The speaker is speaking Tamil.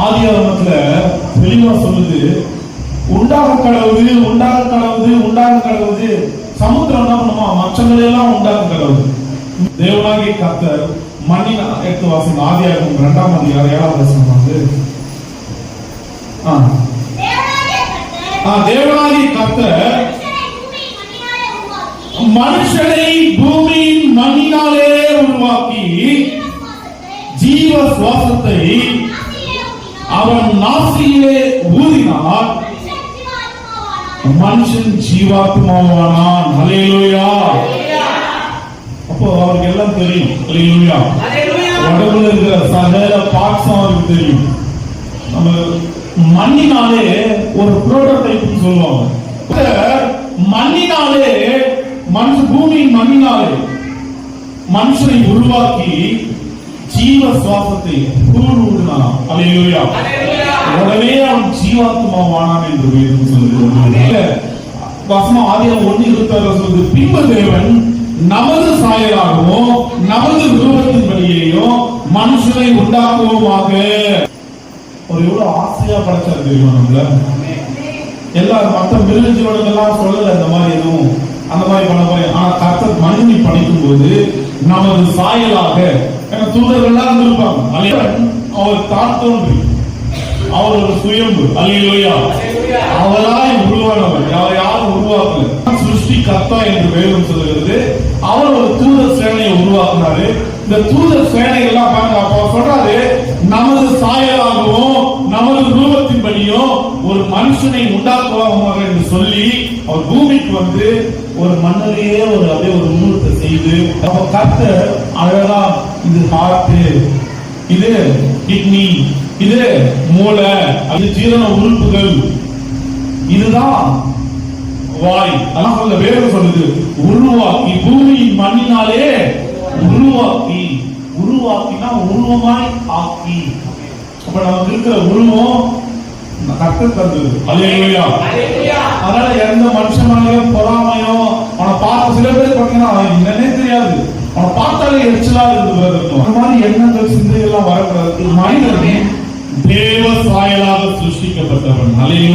ஆதியாகமத்துல தெளிவா சொல்லுது உண்டாக கடவுது உண்டாக கடவுது உண்டாக கடவுது. சமுத்திரம் என்ன பண்ணுமா? மச்சங்களை எல்லாம் உண்டாக கடவுது. தேவனாகி கத்தர் மண்ணின் எட்டு வாசிங்க ஆதியாகமம் இரண்டாம் அதிகாரம் ஏழாம் வசனம் வந்து தேவனாகி கத்தர் மனுஷனை பூமியின் மண்ணினாலே உருவாக்கி ஜீவ சுவாசத்தை அவன் நாசியிலே ஊதினால் மனுஷன் ஜீவாத்மாவானான் அலையிலோயா அப்போ அவருக்கு எல்லாம் தெரியும். அலையிலோயா உடம்புல இருக்கிற சகல பார்ட்ஸும் அவருக்கு தெரியும். நம்ம மண்ணினாலே ஒரு புரோட்டோடைப் சொல்லுவாங்க. மண்ணினாலே மனுஷ பூமியின் மண்ணினாலே மனுஷனை உருவாக்கி ஜீவ சுவாசத்தை கூடுனான் அல்லேலூயா. உடனே அவன் ஜீவாத்மாவானான் என்று வேதம் சொல்லுகிறது. வசனம் ஆதியம் ஒன்று இருபத்தாறு சொல்லுது பின்பு தேவன் நமது சாயலாகவும் நமது ரூபத்தின்படியேயும் மனுஷனை உண்டாக்குவோமாக. ஒரு எவ்வளவு ஆசையா படைச்சாரு தெரியுமா நம்மள? எல்லா மற்ற மிருக ஜீவனங்கள்லாம் சொல்லல இந்த மாதிரி எதுவும். அந்த மாதிரி பண்ண போறேன். ஆனா படிக்கும் போது நமது சாயலாக தூதர்கள்லாம் இருந்திருப்பாங்க. அவர் தான் தோன்றி அவர் ஒரு சுயம்பு. அல்லையா அவராய் உருவானவர். அவர் யாரும் உருவாக்கல. சிருஷ்டி கர்த்தா என்று வேதம் சொல்லுகிறது. அவர் ஒரு தூதர் சேனையை உருவாக்குனாரு. இந்த தூதர் சேனை எல்லாம் பாருங்க அப்ப சொல்றாரு நமது சாயலாகவும் நமது ரூபத்தின்படியும் ஒரு மனுஷனை உண்டாக்குவாங்க என்று சொல்லி அவர் பூமிக்கு வந்து ஒரு மன்னரையே ஒரு அப்படியே ஒரு உருவத்தை செய்து அப்ப கத்த அழகா இது ஹார்ட் இது கிட்னி இது மூளை அது ஜீரண உறுப்புகள் இதுதான் வாய். அதான் சொல்ல வேறு சொல்லுது. உருவாக்கி பூமியின் மண்ணினாலே உருவாக்கி உருவாக்கினா உருவமாய் ஆக்கி. அப்ப நமக்கு இருக்கிற உருவம் கத்து தந்தது. அலையா எந்த மனுஷனாலையும் பொறாமையோ அவனை பார்த்த சில பேர் பாத்தீங்கன்னா அவன் என்னன்னே தெரியாது. அவனை பார்த்தாலே எரிச்சலா இருக்கும் அந்த மாதிரி எண்ணங்கள் சிந்தையெல்லாம் வரக்கூடாது. மனிதன் தேவ சாயலாக சிருஷ்டிக்கப்பட்டவன். அல்லேலூயா